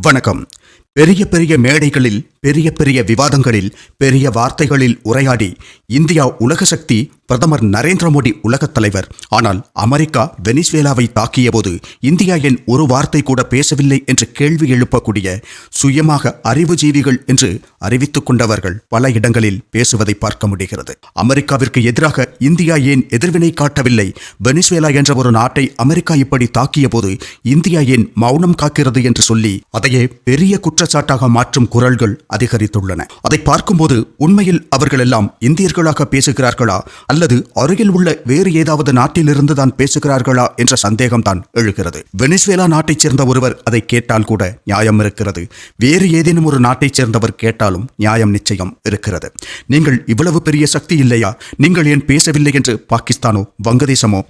வணக்கம். பெரிய பெரிய மேடைகளில் பெரிய பெரிய விவாதங்களில் பெரிய வார்த்தைகளில் உரையாடி இந்தியா உலக சக்தி பிரதமர் நரேந்திர மோடி உலகத் தலைவர். ஆனால் அமெரிக்கா வெனிஸ்வேலாவை தாக்கியபோது இந்தியா என் ஒரு வார்த்தை கூட பேசவில்லை என்று கேள்வி எழுப்பக்கூடிய சுயமாக அறிவுஜீவிகள் என்று அறிவித்துக் கொண்டவர்கள் பல இடங்களில் பேசுவதை பார்க்க முடிகிறது. அமெரிக்காவிற்கு எதிராக இந்தியா ஏன் எதிர்வினை காட்டவில்லை? வெனிஸ்வேலா என்ற ஒரு நாட்டை அமெரிக்கா இப்படி தாக்கிய போது இந்தியா ஏன் மௌனம் காக்கிறது என்று சொல்லி அதையே பெரிய குற்றச்சாட்டாக மாற்றும் குரல்கள் அதிகரித்துள்ளன. அதை பார்க்கும்போது உண்மையில் அவர்கள் எல்லாம் இந்தியர்களாக பேசுகிறார்களா? அல்லது அருகில் உள்ள வேறு ஏதாவது நாட்டிலிருந்து தான் பேசுகிறார்களா? என்ற சந்தேகம் தான் எழுகிறது. வெனிஸ்வேலா நாட்டைச் சேர்ந்த ஒருவர் அதை கேட்டால் கூட நியாயம் இருக்கிறது. வேறு ஏதேனும் ஒரு நாட்டைச் சேர்ந்தவர் கேட்டாலும் நியாயம் நிச்சயம் இருக்கிறது. நீங்கள் இவ்வளவு பெரிய சக்தி இல்லையா? நீங்கள் ஏன் பேசவில்லை என்று பாகிஸ்தானோ வங்கதேசமோ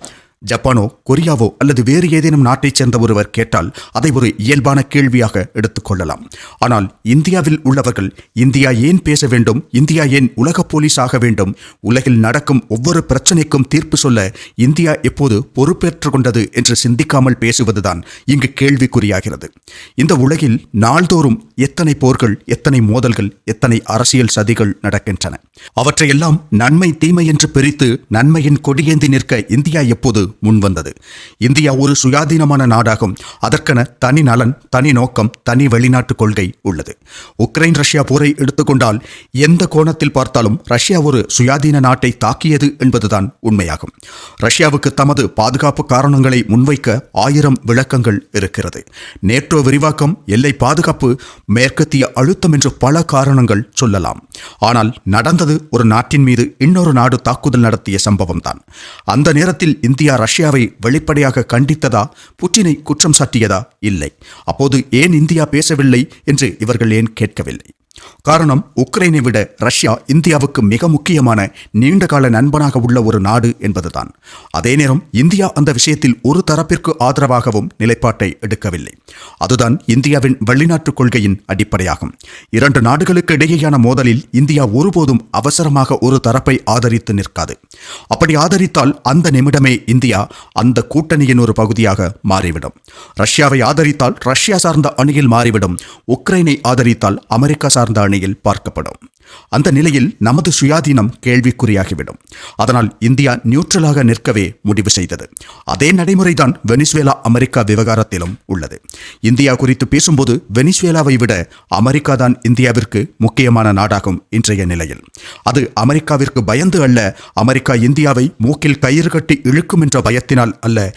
ஜப்பானோ கொரியாவோ அல்லது வேறு ஏதேனும் நாட்டைச் சேர்ந்த ஒருவர் கேட்டால் அதை ஒரு இயல்பான கேள்வியாக எடுத்துக்கொள்ளலாம் ஆனால் இந்தியாவில் உள்ளவர்கள் இந்தியா ஏன் பேச வேண்டும்? இந்தியா ஏன் உலக போலீஸ் ஆக வேண்டும்? உலகில் நடக்கும் ஒவ்வொரு பிரச்சனைக்கும் தீர்ப்பு சொல்ல இந்தியா எப்போது பொறுப்பேற்றுக் கொண்டது? என்று சிந்திக்காமல் பேசுவதுதான் இங்கு கேள்விக்குறியாகிறது. இந்த உலகில் நாள்தோறும் எத்தனை போர்கள் எத்தனை மோதல்கள் எத்தனை அரசியல் சதிகள் நடக்கின்றன? அவற்றையெல்லாம் நன்மை தீமை என்று பிரித்து நன்மையின் கொடியேந்தி நிற்க இந்தியா எப்போது முன்வந்தது. இந்தியா ஒரு சுயாதீனமான நாடாகும். அதற்கென தனி நலன் தனி நோக்கம் தனி வெளிநாட்டு கொள்கை உள்ளது. உக்ரைன் ரஷ்யா போரை எடுத்துக்கொண்டால் எந்த கோணத்தில் பார்த்தாலும் ரஷ்யா ஒரு சுயாதீன நாட்டை தாக்கியது என்பதுதான் உண்மையாகும். ரஷ்யாவுக்கு தமது பாதுகாப்பு காரணங்களை முன்வைக்க ஆயிரம் விளக்கங்கள் இருக்கிறது. நேற்றோ விரிவாக்கம் எல்லை பாதுகாப்பு மேற்கத்திய அழுத்தம் என்று பல காரணங்கள் சொல்லலாம். ஆனால் நடந்தது ஒரு நாட்டின் மீது இன்னொரு நாடு தாக்குதல் நடத்திய சம்பவம் தான் அந்த நேரத்தில் இந்தியா ரஷ்யாவை வெளிப்படையாக கண்டித்ததா? புட்டினை குற்றம் சாட்டியதா? இல்லை. அப்போது ஏன் இந்தியா பேசவில்லை? என்று இவர்கள் ஏன் கேட்கவில்லை? காரணம் உக்ரைனை விட ரஷ்யா இந்தியாவுக்கு மிக முக்கியமான நீண்டகால நண்பனாக உள்ள ஒரு நாடு என்பதுதான். அதே நேரம் இந்தியா அந்த விஷயத்தில் ஒரு தரப்பிற்கு ஆதரவாகவும் நிலைப்பாட்டை எடுக்கவில்லை. அதுதான் இந்தியாவின் வெளிநாட்டு கொள்கையின் அடிப்படையாகும். இரண்டு நாடுகளுக்கு இடையேயான மோதலில் இந்தியா ஒருபோதும் அவசரமாக ஒரு தரப்பை ஆதரித்து நிற்காது. அப்படி ஆதரித்தால் அந்த நிமிடமே இந்தியா அந்த கூட்டணியின் ஒரு பகுதியாக மாறிவிடும். ரஷ்யாவை ஆதரித்தால் ரஷ்யா சார்ந்த அணியில் மாறிவிடும். உக்ரைனை ஆதரித்தால் அமெரிக்கா சார்ந்த அணியில் பார்க்கப்படும். அந்த நிலையில் நமது சுயாதீனம் கேள்விக்குறியாகிவிடும். அதனால் இந்தியா நியூட்ரலாக நிற்கவே முடிவு செய்தது. அதே நடைமுறைதான் வெனிஸ்வேலா அமெரிக்கா விவகாரத்திலும் உள்ளது. இந்தியா குறித்து பேசும்போது வெனிஸ்வேலாவை விட அமெரிக்கா தான் இந்தியாவிற்கு முக்கியமான நாடாகும் இன்றைய நிலையில். அது அமெரிக்காவிற்கு பயந்து அல்ல அமெரிக்கா இந்தியாவை மூக்கில் கயிறு கட்டி இழுக்கும் என்ற பயத்தினால் அல்ல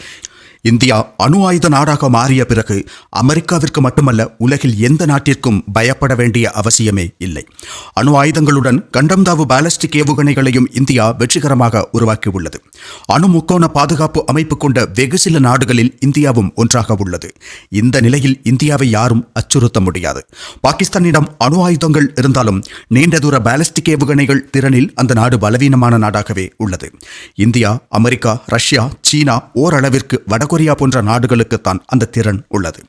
இந்தியா அணு ஆயுத நாடாக மாறிய பிறகு அமெரிக்காவிற்கு மட்டுமல்ல உலகில் எந்த நாட்டிற்கும் பயப்பட வேண்டிய அவசியமே இல்லை. அணு ஆயுதங்களுடன் கண்டம்தாவு பாலஸ்டிக் ஏவுகணைகளையும் இந்தியா வெற்றிகரமாக உருவாக்கியுள்ளது. அணு முக்கோண பாதுகாப்பு அமைப்பு கொண்ட வெகு சில நாடுகளில் இந்தியாவும் ஒன்றாக உள்ளது. இந்த நிலையில் இந்தியாவை யாரும் அச்சுறுத்த முடியாது. பாகிஸ்தானிடம் அணு ஆயுதங்கள் இருந்தாலும் நீண்ட தூர பாலஸ்டிக் ஏவுகணைகள் திறனில் அந்த நாடு பலவீனமான நாடாகவே உள்ளது. இந்தியா அமெரிக்கா ரஷ்யா சீனா ஓரளவிற்கு வடகொரிய போன்ற நாடுகளுக்குத்தான் அந்த திறன் உள்ளது.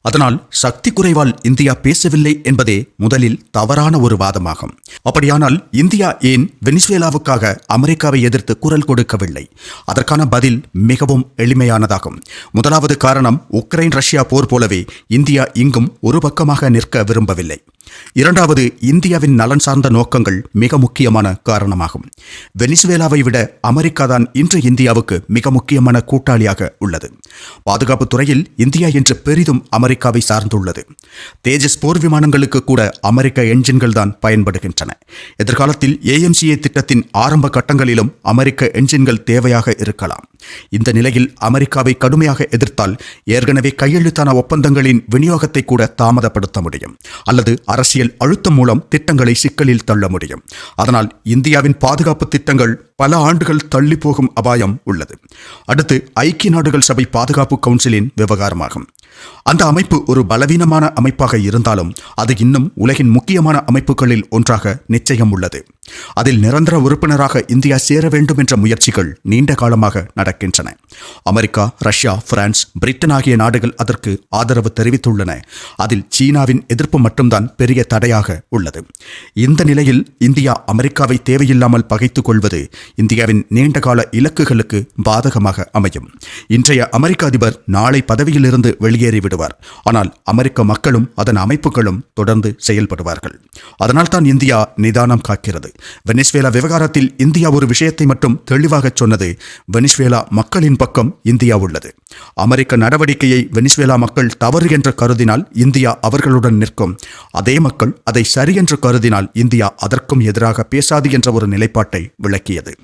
அதனால் சக்தி குறைவால் இந்தியா பேசவில்லை என்பதே முதலில் தவறான ஒரு வாதமாகும். அப்படியானால் இந்தியா ஏன் வெனிசுவேலாவுக்காக அமெரிக்காவை எதிர்த்து குரல் கொடுக்கவில்லை? அதற்கான பதில் மிகவும் எளிமையானதாகும். முதலாவது காரணம் உக்ரைன் ரஷ்யா போர் போலவே இந்தியா இங்கும் ஒரு பக்கமாக நிற்க விரும்பவில்லை. இரண்டாவது இந்தியாவின் நலன் சார்ந்த நோக்கங்கள் மிக முக்கியமான காரணமாகும். வெனிசுவேலாவை விட அமெரிக்கா தான் இன்று இந்தியாவுக்கு மிக முக்கியமான கூட்டாளியாக உள்ளது. பாதுகாப்பு துறையில் இந்தியா என்று பெரிதும் அமெரிக்காவை சார்ந்துள்ளது. தேஜஸ் போர் விமானங்களுக்கு கூட அமெரிக்க என்ஜின்கள் தான் பயன்படுகின்றன. எதிர்காலத்தில் ஏஎம்சிஏ திட்டத்தின் ஆரம்ப கட்டங்களிலும் அமெரிக்க என்ஜின்கள் தேவையாக இருக்கலாம். இந்த நிலையில் அமெரிக்காவை கடுமையாக எதிர்த்தால் ஏற்கனவே கையெழுத்தான ஒப்பந்தங்களின் விநியோகத்தை கூட தாமதப்படுத்த முடியும் அல்லது அரசியல் அழுத்தம் மூலம் திட்டங்களை சிக்கலில் தள்ள முடியும். அதனால் இந்தியாவின் பாதுகாப்பு திட்டங்கள் பல ஆண்டுகள் தள்ளி போகும் அபாயம் உள்ளது. அடுத்து ஐக்கிய நாடுகள் சபை பாதுகாப்பு கவுன்சிலின் விவகாரமாகும். அந்த அமைப்பு ஒரு பலவீனமான அமைப்பாக இருந்தாலும் அது இன்னும் உலகின் முக்கியமான அமைப்புகளில் ஒன்றாக நிச்சயம் உள்ளது. அதில் நிரந்தர உறுப்பினராக இந்தியா சேர வேண்டும் என்ற முயற்சிகள் நீண்ட காலமாக நடக்கின்றன. அமெரிக்கா ரஷ்யா பிரான்ஸ் பிரிட்டன் ஆகிய நாடுகள் அதற்கு ஆதரவு தெரிவித்துள்ளன. அதில் சீனாவின் எதிர்ப்பு மட்டும்தான் பெரிய தடையாக உள்ளது. இந்த நிலையில் இந்தியா அமெரிக்காவை தேவையில்லாமல் பகைத்துக் கொள்வது இந்தியாவின் நீண்டகால இலக்குகளுக்கு பாதகமாக அமையும். இன்றைய அமெரிக்க அதிபர் நாளை பதவியிலிருந்து வெளியேறிவிடுவார் ஆனால் அமெரிக்க மக்களும் அதன் அமைப்புகளும் தொடர்ந்து செயல்படுவார்கள். அதனால்தான் இந்தியா நிதானம் காக்கிறது. வெனிஸ்வேலா விவகாரத்தில் இந்தியா ஒரு விஷயத்தை மட்டும் தெளிவாக சொன்னது வெனிஸ்வேலா மக்களின் பக்கம் இந்தியா உள்ளது. அமெரிக்க நடவடிக்கையை வெனிஸ்வேலா மக்கள் தவறு என்று கருதினால் இந்தியா அவர்களுடன் நிற்கும். அதே மக்கள் அதை சரி என்று கருதினால் இந்தியா அதற்கும் எதிராக பேசாது என்ற ஒரு நிலைப்பாட்டை விளக்கியது.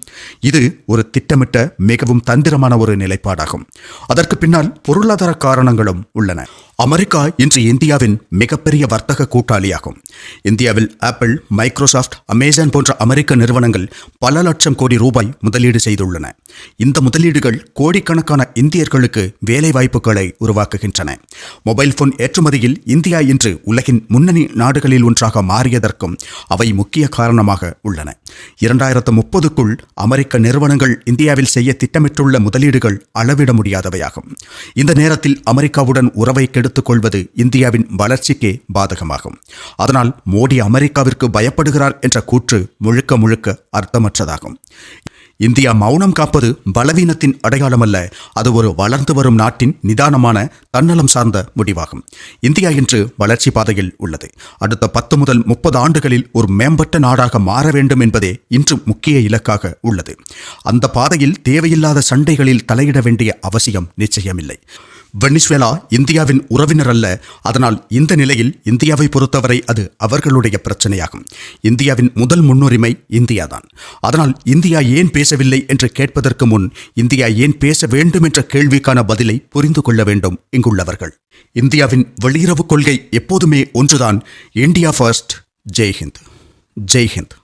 இது ஒரு திட்டமிட்ட மிகவும் தந்திரமான ஒரு நிலைப்பாடாகும். அதற்கு பின்னால் பொருளாதார காரணங்களும் உள்ளன. அமெரிக்கா இன்று இந்தியாவின் மிகப்பெரிய வர்த்தக கூட்டாளியாகும். இந்தியாவில் ஆப்பிள் மைக்ரோசாஃப்ட் அமேசான் போன்ற அமெரிக்க நிறுவனங்கள் பல லட்சம் கோடி ரூபாய் முதலீடு செய்துள்ளன. இந்த முதலீடுகள் கோடிக்கணக்கான இந்தியர்களுக்கு வேலை வாய்ப்புகளை உருவாக்குகின்றன. மொபைல் போன் ஏற்றுமதியில் இந்தியா இன்று உலகின் முன்னணி நாடுகளில் ஒன்றாக மாறியதற்கும் அவை முக்கிய காரணமாக உள்ளன. இரண்டாயிரத்து முப்பதுக்குள் அமெரிக்க நிறுவனங்கள் இந்தியாவில் செய்ய திட்டமிட்டுள்ள முதலீடுகள் அளவிட முடியாதவையாகும். இந்த நேரத்தில் அமெரிக்காவுடன் உறவை கெடு கொள்வது இந்தியாவின் வளர்ச்சிக்கே பாதகமாகும். அதனால் மோடி அமெரிக்காவிற்கு பயப்படுகிறார் என்ற கூற்று முழுக்க முழுக்க அர்த்தமற்றதாகும். இந்தியா மௌனம் காப்பது பலவீனத்தின் அடையாளமல்ல. அது ஒரு வளர்ந்து வரும் நாட்டின் நிதானமான தன்னலம் சார்ந்த முடிவாகும். இந்தியா இன்று வளர்ச்சி பாதையில் உள்ளது. அடுத்த பத்து முதல் முப்பது ஆண்டுகளில் ஒரு மேம்பட்ட நாடாக மாற வேண்டும் என்பதே இன்று முக்கிய இலக்காக உள்ளது. அந்த பாதையில் தேவையில்லாத சண்டைகளில் தலையிட வேண்டிய அவசியம் நிச்சயமில்லை. வெனிஸ்வேலா இந்தியாவின் உறவினர் அல்ல அதனால் இந்த நிலையில் இந்தியாவை பொறுத்தவரை அது அவர்களுடைய பிரச்சனையாகும். இந்தியாவின் முதல் முன்னுரிமை இந்தியாதான். அதனால் இந்தியா ஏன் பேசவில்லை என்று கேட்பதற்கு முன் இந்தியா ஏன் பேச வேண்டும் என்ற கேள்விக்கான பதிலை புரிந்து கொள்ள வேண்டும் இங்குள்ளவர்கள். இந்தியாவின் வெளியுறவு கொள்கை எப்போதுமே ஒன்றுதான். India first. ஜெய்ஹிந்த். ஜெய்ஹிந்த்.